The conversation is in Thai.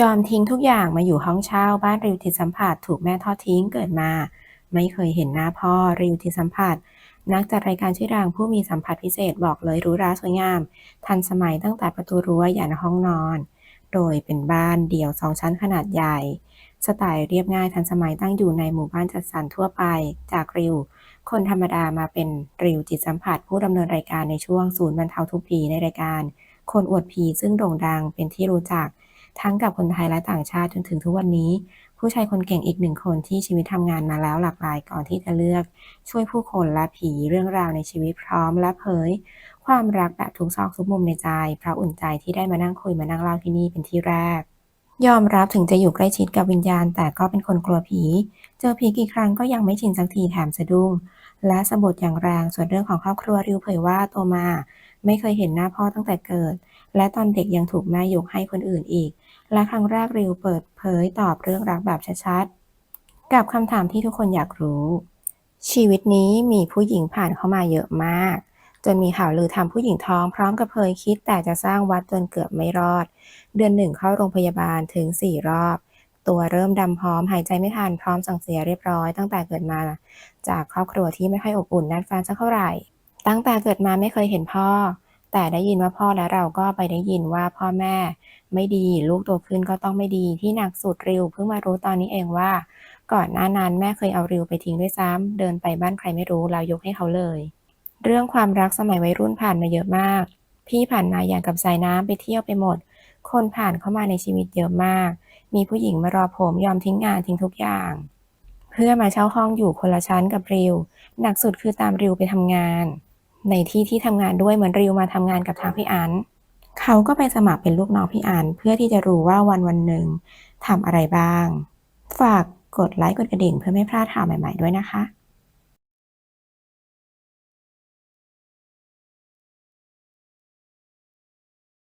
ยอมทิ้งทุกอย่างมาอยู่ห้องเช่าบ้านริวจิตสัมผัส ถูกแม่ทอดทิ้งเกิดมา ไม่เคยเห็นหน้าพ่อริวจิตสัมผัส นักจัดรายการชื่อดังผู้มีสัมผัสพิเศษบอกเลยรู้ราสวยงาม ทันสมัยตั้งแต่ประตูรั้วยันห้องนอน โดยเป็นบ้านเดี่ยวสองชั้นขนาดใหญ่ สไตล์เรียบง่ายทันสมัยตั้งอยู่ในหมู่บ้านจัดสรรทั่วไป จากริว คนธรรมดามาเป็นริวจิตสัมผัส ผู้ดำเนินรายการในช่วงศูนย์บรรเทาทุกข์ผีในรายการ คนอวดผีซึ่งโด่งดังเป็นที่รู้จัก ทั้งกับคนไทยและต่างชาติจนถึงทุกวันนี้ ผู้ชายคนเก่งอีกหนึ่งคนที่ชีวิตทำงานมาแล้วหลากหลายก่อนที่จะเลือก ช่วยผู้คนและผีเรื่องราวในชีวิตพร้อมและเผย ความรักแบบทุกซอกทุกมุมในใจเพราะอุ่นใจที่ได้มานั่งคุยมานั่งเล่าที่นี่เป็นที่แรก ยอมรับถึงจะอยู่ใกล้ชิดกับวิญญาณ แต่ก็เป็นคนกลัวผี เจอผีกี่ครั้งก็ยังไม่ชินสักทีแถมสะดุ้ง และสะบดอย่างแรงส่วนเรื่องของครอบครัวริวเผยว่าโตมา ไม่เคยเห็นหน้าพ่อตั้งแต่เกิด และตอนเด็กยังถูกแม่ยกให้คนอื่นอีก และครั้งแรกริวเปิดเผยตอบเรื่องรักแบบชัดๆกับคำถามที่ทุกคนอยากรู้ ชีวิตนี้มีผู้หญิงผ่านเข้ามาเยอะมาก จนมีข่าวลือทำผู้หญิงท้องพร้อมกับเคยคิดแต่จะสร้างวัดจนเกือบไม่รอด เดือนหนึ่งเข้าโรงพยาบาลถึงสี่รอบ ตัวเริ่มดำพร้อมหายใจไม่ทันพร้อมสั่งเสียเรียบร้อย ตั้งแต่เกิดมา จากครอบครัวที่ไม่ค่อยอบอุ่นแน่นฟ้าสักเท่าไหร่ ตั้งแต่เกิดมาไม่เคยเห็นพ่อ แต่ได้ยินว่าพ่อและเราก็ไปได้ยินว่าพ่อแม่ ไม่ดีลูกโตขึ้นก็ต้องไม่ดีที่หนักสุดริวเพิ่งมารู้ตอนนี้เองว่า ก่อนหน้านั้นแม่เคยเอาริวไปทิ้งด้วยซ้ำเดินไปบ้านใครไม่รู้แล้วยกให้เขาเลย เรื่องความรักสมัยวัยรุ่นผ่านมาเยอะมาก พี่ผ่านมาอย่างกับสายน้ำไปเที่ยวไปหมด คนผ่านเข้ามาในชีวิตเยอะมาก มีผู้หญิงมารอผมยอมทิ้งงานทิ้งทุกอย่าง เพื่อมาเช่าห้องอยู่คนละชั้นกับริว หนักสุดคือตามริวไปทำงาน ในที่ที่ทำงานด้วยเหมือนริวมาทำงานกับทางพี่อันเขาก็ไปสมัครเป็นลูกน้องพี่อันเพื่อที่จะรู้ว่าวันวันหนึ่งทำอะไรบ้าง ฝากกดไลค์กดกระดิ่งเพื่อไม่พลาดข่าวใหม่ ๆ ด้วยนะคะ